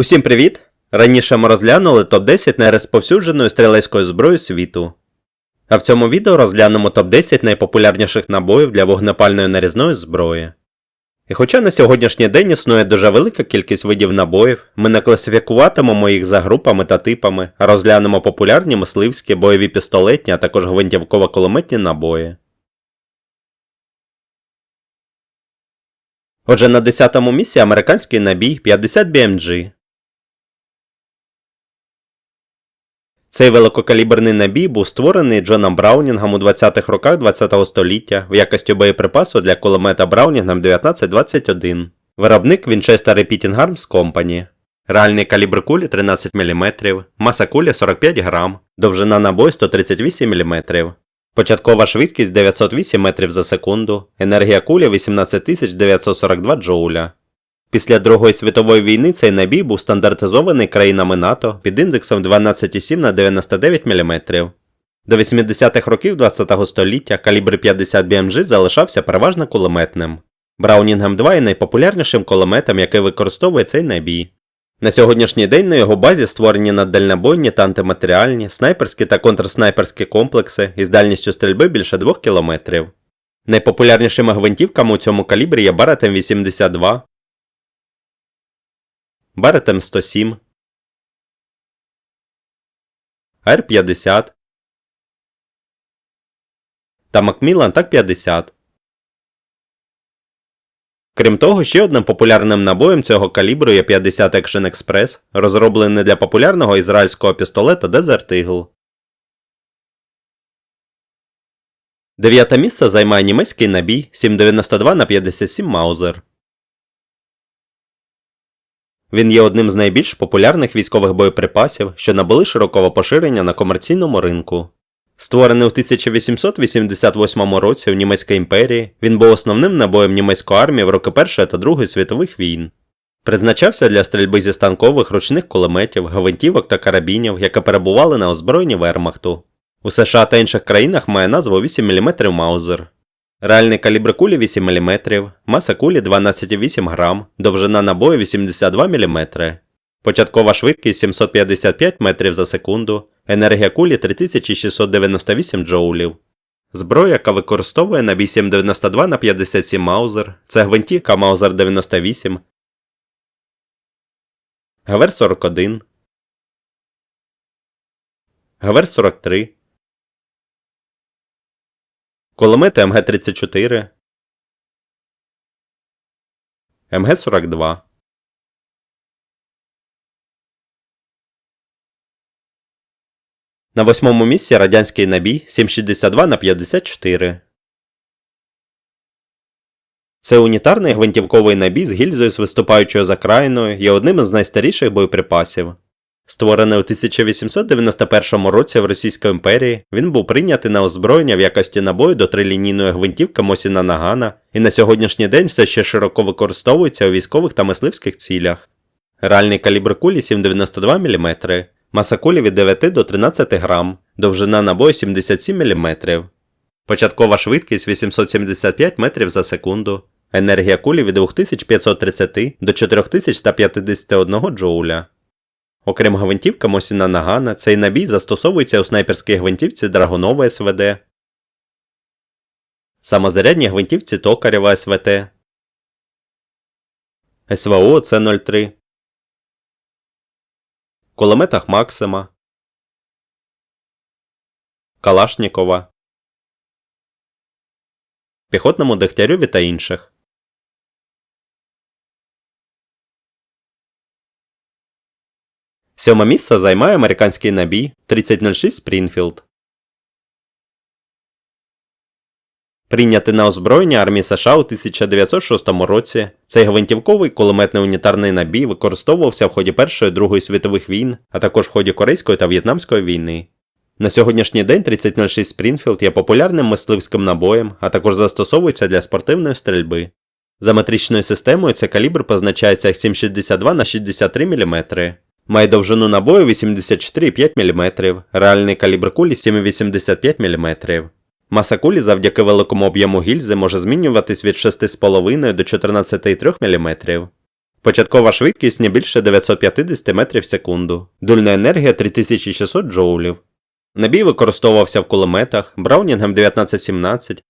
Усім привіт! Раніше ми розглянули топ-10 найрозповсюдженої стрілецької зброї світу. А в цьому відео розглянемо топ-10 найпопулярніших набоїв для вогнепальної нарізної зброї. І хоча на сьогоднішній день існує дуже велика кількість видів набоїв, ми не класифікуватимемо їх за групами та типами, а розглянемо популярні мисливські, бойові пістолетні, а також гвинтівково-кулеметні набої. Отже, на 10-му місці американський набій 50 BMG. Цей великокаліберний набій був створений Джоном Браунінгом у 20-х роках ХХ століття в якості боєприпасу для кулемета Браунінгом 1921. Виробник Winchester Repeating Arms Company. Реальний калібр кулі 13 мм, маса кулі 45 грам, довжина набою 138 мм. Початкова швидкість 908 метрів за секунду, енергія кулі 18942 джоуля. Після Другої світової війни цей набій був стандартизований країнами НАТО під індексом 12,7 на 99 мм. До 80-х років ХХ століття калібр 50 BMG залишався переважно кулеметним. Браунінгом 2 є найпопулярнішим кулеметом, який використовує цей набій. На сьогоднішній день на його базі створені наддальнобойні та антиматеріальні, снайперські та контрснайперські комплекси із дальністю стрільби більше 2 км. Найпопулярнішими гвинтівками у цьому калібрі є Barrett M82, Barrett M107, R50 та Macmillan TAC-50. Крім того, ще одним популярним набоєм цього калібру є 50 Action Express, розроблений для популярного ізраїльського пістолета Desert Eagle. Дев'яте місце займає німецький набій 792 на 57 Маузер. Він є одним з найбільш популярних військових боєприпасів, що набули широкого поширення на комерційному ринку. Створений у 1888 році в Німецькій імперії, він був основним набоєм німецької армії в роки Першої та Другої світових війн. Призначався для стрільби зі станкових ручних кулеметів, гвинтівок та карабінів, які перебували на озброєнні Вермахту. У США та інших країнах має назву 8 мм Маузер. Реальний калібр кулі 8 мм, маса кулі 12,8 грам, довжина набою 82 мм. Початкова швидкість 755 метрів за секунду, енергія кулі 3698 джоулів. Зброя, яка використовує набій 792 на 57 Маузер, це гвинтівка Маузер 98, Гавер 41, Гавер 43, кулемети МГ-34, МГ-42. На восьмому місці радянський набій 762 на 54. Це унітарний гвинтівковий набій з гільзою з виступаючою закраїною є одним із найстаріших боєприпасів. Створений у 1891 році в Російській імперії, він був прийнятий на озброєння в якості набою до трилінійної гвинтівки Мосіна Нагана і на сьогоднішній день все ще широко використовується у військових та мисливських цілях. Реальний калібр кулі 792 мм, маса кулі від 9 до 13 грам, довжина набою 77 мм. Початкова швидкість 875 метрів за секунду, енергія кулі від 2530 до 4151 джоуля. Окрім гвинтівка Мосіна Нагана, цей набій застосовується у снайперській гвинтівці Драгунова СВД, самозарядній гвинтівці Токарєва СВТ, СВО С03, кулеметах Максима, Калашнікова, піхотному Дегтярьові та інших. Сьоме місце займає американський набій 3006 Спрінфілд. Прийнятий на озброєння армії США у 1906 році, цей гвинтівковий кулеметний унітарний набій використовувався в ході Першої Другої світових війн, а також в ході Корейської та В'єтнамської війни. На сьогоднішній день 3006 Спрінфілд є популярним мисливським набоєм, а також застосовується для спортивної стрільби. За метричною системою цей калібр позначається як 762 на 63 мм. Має довжину набою 84,5 мм, реальний калібр кулі 7,85 мм. Маса кулі завдяки великому об'єму гільзи може змінюватись від 6,5 до 14,3 мм. Початкова швидкість не більше 950 метрів в секунду. Дульна енергія 3600 джоулів. Набій використовувався в кулеметах Браунінгом 1917,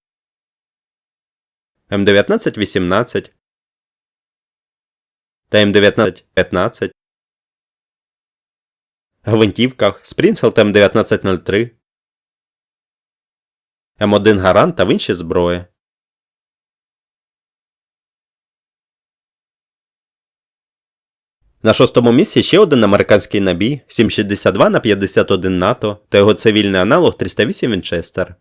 М1918 та М1915, гвинтівках Спрінфілд М1903, М1 Гарант та в інші зброї. На шостому місці ще один американський набій 762 на 51 НАТО та його цивільний аналог 308 Вінчестер.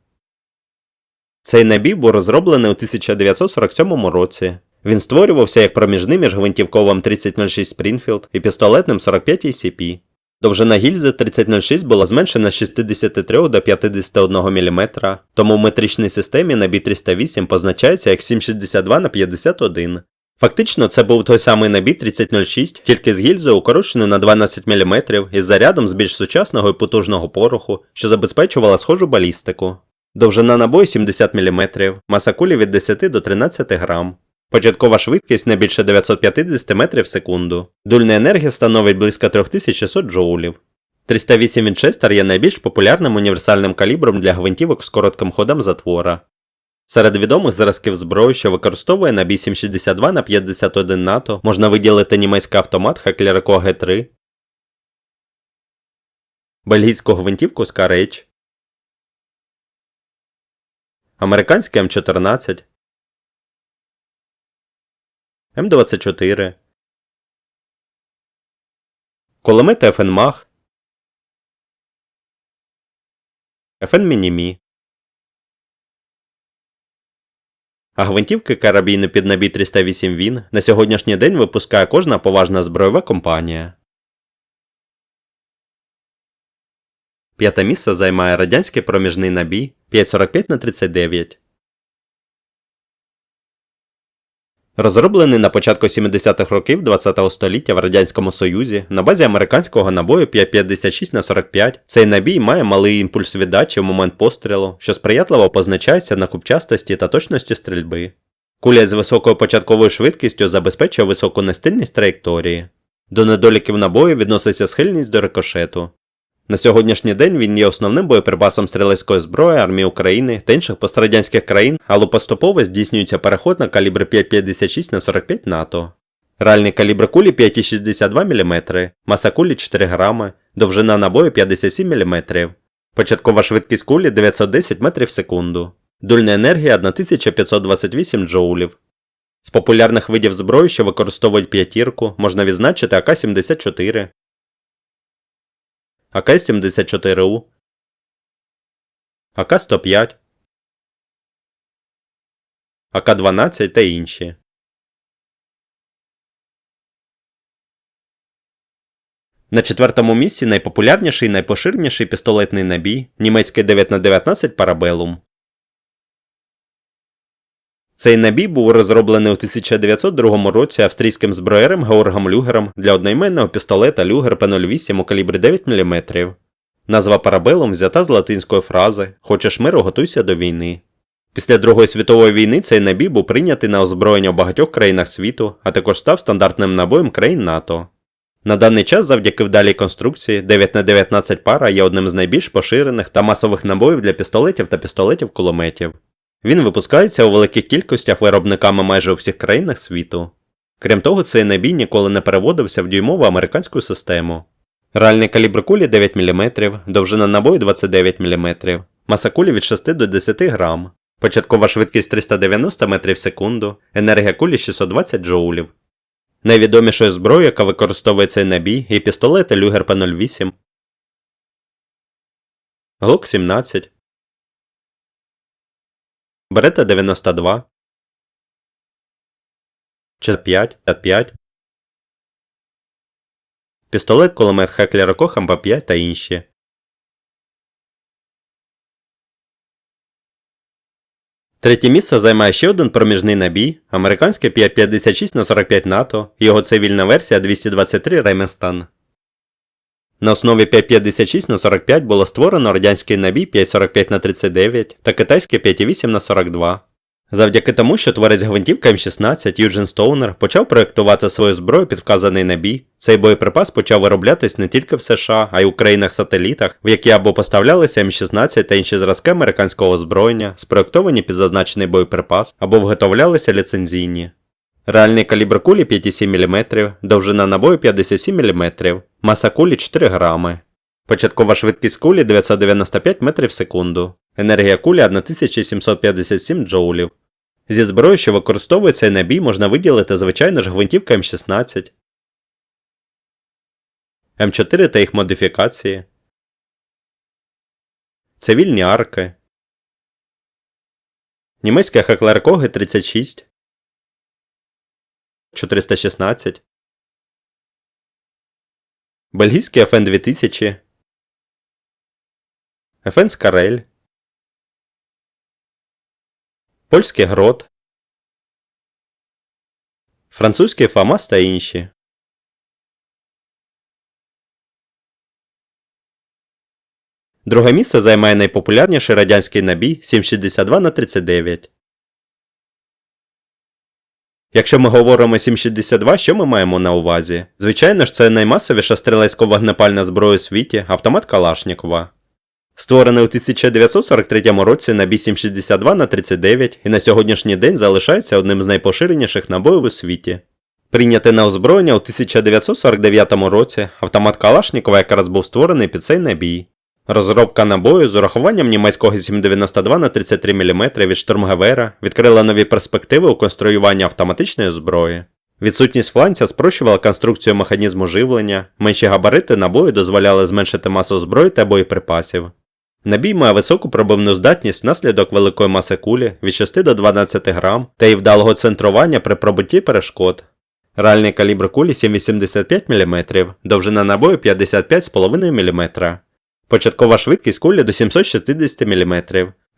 Цей набій був розроблений у 1947 році. Він створювався як проміжний між гвинтівковим 3006 Спрінфілд і пістолетним 45 ACP. Довжина гільзи 3006 була зменшена з 63 до 51 мм, тому в метричній системі набій 308 позначається як 762 на 51 Фактично, це був той самий набій 3006, тільки з гільзою укороченою на 12 мм із зарядом з більш сучасного і потужного пороху, що забезпечувала схожу балістику. Довжина набою 70 мм, маса кулі від 10 до 13 грам. Початкова швидкість не більше 950 метрів в секунду. Дульна енергія становить близько 3600 джоулів. 308 Вінчестер є найбільш популярним універсальним калібром для гвинтівок з коротким ходом затвора. Серед відомих зразків зброї, що використовує набій 762 на 51 НАТО, можна виділити німецький автомат Хеклерико Г3, бельгійську гвинтівку Скарейч, американський М14, М24, кулемети ФНМАХ, ФН Мінімі. А гвинтівки карабіни під набій 308 Він на сьогоднішній день випускає кожна поважна збройова компанія. П'яте місце займає радянський проміжний набій 545 на 39 Розроблений на початку 70-х років ХХ століття в Радянському Союзі на базі американського набою 556 на 45 цей набій має малий імпульс віддачі в момент пострілу, що сприятливо позначається на купчастості та точності стрільби. Куля з високою початковою швидкістю забезпечує високу нестильність траєкторії. До недоліків набою відноситься схильність до рикошету. На сьогоднішній день він є основним боєприпасом стрілецької зброї армії України та інших пострадянських країн, але поступово здійснюється переход на калібри 5,56 на 45 НАТО. Реальний калібр кулі 5,62 мм, маса кулі 4 грами, довжина набою 57 мм. Початкова швидкість кулі 910 метрів в секунду. Дульна енергія 1528 джоулів. З популярних видів зброї, що використовують п'ятірку, можна відзначити АК-74, АК-74У, АК-105, АК-12 та інші. На четвертому місці найпопулярніший і найпоширеніший пістолетний набій німецький 9х19 Parabellum. Цей набій був розроблений у 1902 році австрійським зброєром Георгом Люгером для одноіменного пістолета Люгер П-08 у калібрі 9 мм. Назва Парабелом взята з латинської фрази Хочеш миру, готуйся до війни. Після Другої світової війни цей набій був прийнятий на озброєння в багатьох країнах світу, а також став стандартним набоєм країн НАТО. На даний час, завдяки вдалій конструкції, 9х19 пара є одним з найбільш поширених та масових набоїв для пістолетів та пістолетів кулеметів. Він випускається у великих кількостях виробниками майже у всіх країнах світу. Крім того, цей набій ніколи не переводився в дюймову американську систему. Реальний калібр кулі 9 мм, довжина набою 29 мм, маса кулі від 6 до 10 грам, початкова швидкість 390 метрів в секунду, енергія кулі 620 джоулів. Найвідомішою зброєю, яка використовує цей набій, є пістолети Люгер П-08, Глок 17, Берета 92, Чес 5, 5, пістолет кулемет Хеклера Коха МП5 та інші. Третє місце займає ще один проміжний набій. Американський 556 на 45 НАТО. Його цивільна версія 223 Remington. На основі 556 на 45 було створено радянський набій 545 на 39 та китайський 5,8 на 42. Завдяки тому, що творець гвинтівка М16 Юджин Стоунер почав проєктувати свою зброю під вказаний набій, цей боєприпас почав вироблятись не тільки в США, а й у країнах-сателітах, в які або поставлялися М16 та інші зразки американського озброєння, спроєктовані під зазначений боєприпас, або виготовлялися ліцензійні. Реальний калібр кулі 5,7 мм, довжина набою 57 мм, маса кулі 4 грами. Початкова швидкість кулі 995 метрів в секунду. Енергія кулі 1757 джоулів. Зі зброї, що використовує цей набій, можна виділити звичайно ж гвинтівка М16, М4 та їх модифікації, цивільні арки, німецьке Хеклер 36, 416, бельгійський FN 2000, FN Скарель, польський грот, французький ФАМАС та інші. Друге місце займає найпопулярніший радянський набій 762 на 39. Якщо ми говоримо 762, що ми маємо на увазі? Звичайно ж, це наймасовіша стрілецько-вогнепальна зброя у світі, автомат Калашнікова. Створений у 1943 році набій 762 на 39 і на сьогоднішній день залишається одним з найпоширеніших набоїв у світі. Прийнятий на озброєння у 1949 році, автомат Калашнікова якраз був створений під цей набій. Розробка набою з урахуванням німецького 792 на 33 мм від штурмгевера відкрила нові перспективи у конструюванні автоматичної зброї. Відсутність фланця спрощувала конструкцію механізму живлення, менші габарити набою дозволяли зменшити масу зброї та боєприпасів. Набій має високу пробивну здатність внаслідок великої маси кулі від 6 до 12 грам та й вдалого центрування при пробитті перешкод. Реальний калібр кулі 7,85 мм, довжина набою 55,5 мм. Початкова швидкість кулі до 760 мм,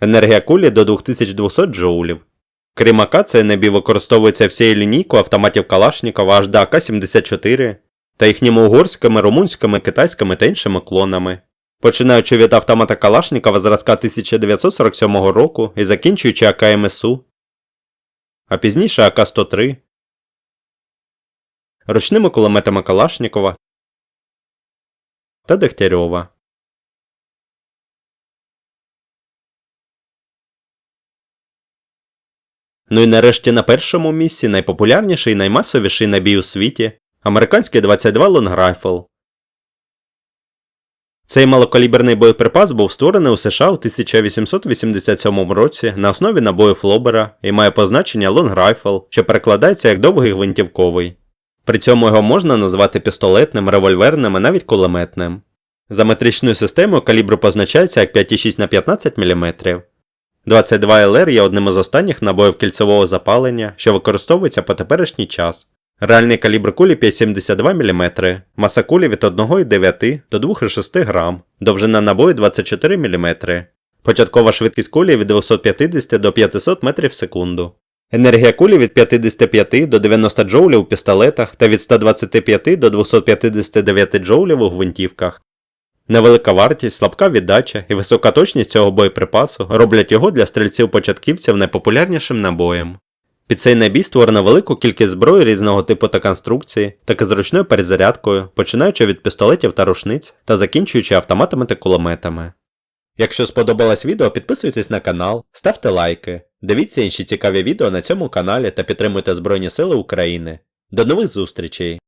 енергія кулі до 2200 джоулів. Крім АК, набій використовується всією лінійкою автоматів Калашнікова аж до АК-74 та їхніми угорськими, румунськими, китайськими та іншими клонами. Починаючи від автомата Калашнікова зразка 1947 року і закінчуючи АК МСУ, а пізніше АК-103, ручними кулеметами Калашнікова та Дегтярьова. Ну і нарешті на першому місці найпопулярніший і наймасовіший набій у світі американський 22 Long Rifle. Цей малокаліберний боєприпас був створений у США у 1887 році на основі набою Флобера і має позначення Long Rifle, що перекладається як довгий гвинтівковий. При цьому його можна назвати пістолетним, револьверним і навіть кулеметним. За метричною системою калібр позначається як 5,6 на 15 мм. 22 ЛР є одним із останніх набоїв кільцевого запалення, що використовується по теперішній час. Реальний калібр кулі 5,72 мм, маса кулі від 1,9 до 2,6 грам, довжина набою 24 мм. Початкова швидкість кулі від 250 до 500 метрів в секунду. Енергія кулі від 55 до 90 джоулів у пістолетах та від 125 до 259 джоулів у гвинтівках. Невелика вартість, слабка віддача і висока точність цього боєприпасу роблять його для стрільців-початківців найпопулярнішим набоєм. Під цей набій створено велику кількість зброї різного типу та конструкції, так і з ручною перезарядкою, починаючи від пістолетів та рушниць та закінчуючи автоматами та кулеметами. Якщо сподобалось відео, підписуйтесь на канал, ставте лайки, дивіться інші цікаві відео на цьому каналі та підтримуйте Збройні Сили України. До нових зустрічей!